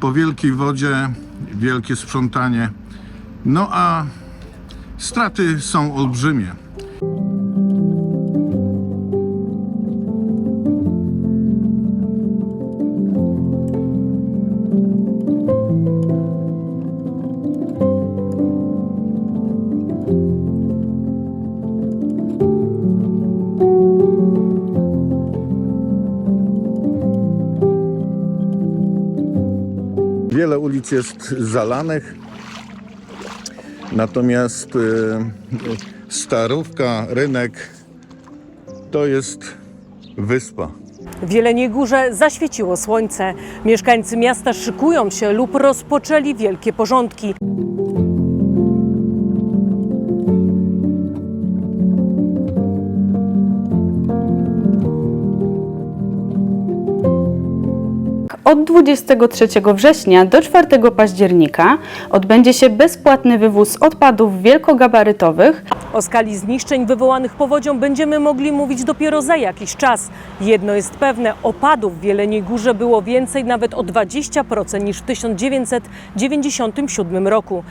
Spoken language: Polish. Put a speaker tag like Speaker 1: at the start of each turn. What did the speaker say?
Speaker 1: po wielkiej wodzie, wielkie sprzątanie. No a straty są olbrzymie. Wiele ulic jest zalanych, natomiast e, Starówka, rynek to jest wyspa.
Speaker 2: W Jeleniej Górze zaświeciło słońce. Mieszkańcy miasta szykują się lub rozpoczęli wielkie porządki.
Speaker 3: Od 23 września do 4 października odbędzie się bezpłatny wywóz odpadów wielkogabarytowych
Speaker 2: O skali zniszczeń wywołanych powodzią będziemy mogli mówić dopiero za jakiś czas. Jedno jest pewne, opadów w Jeleniej Górze było więcej nawet o 20% niż w 1997 roku.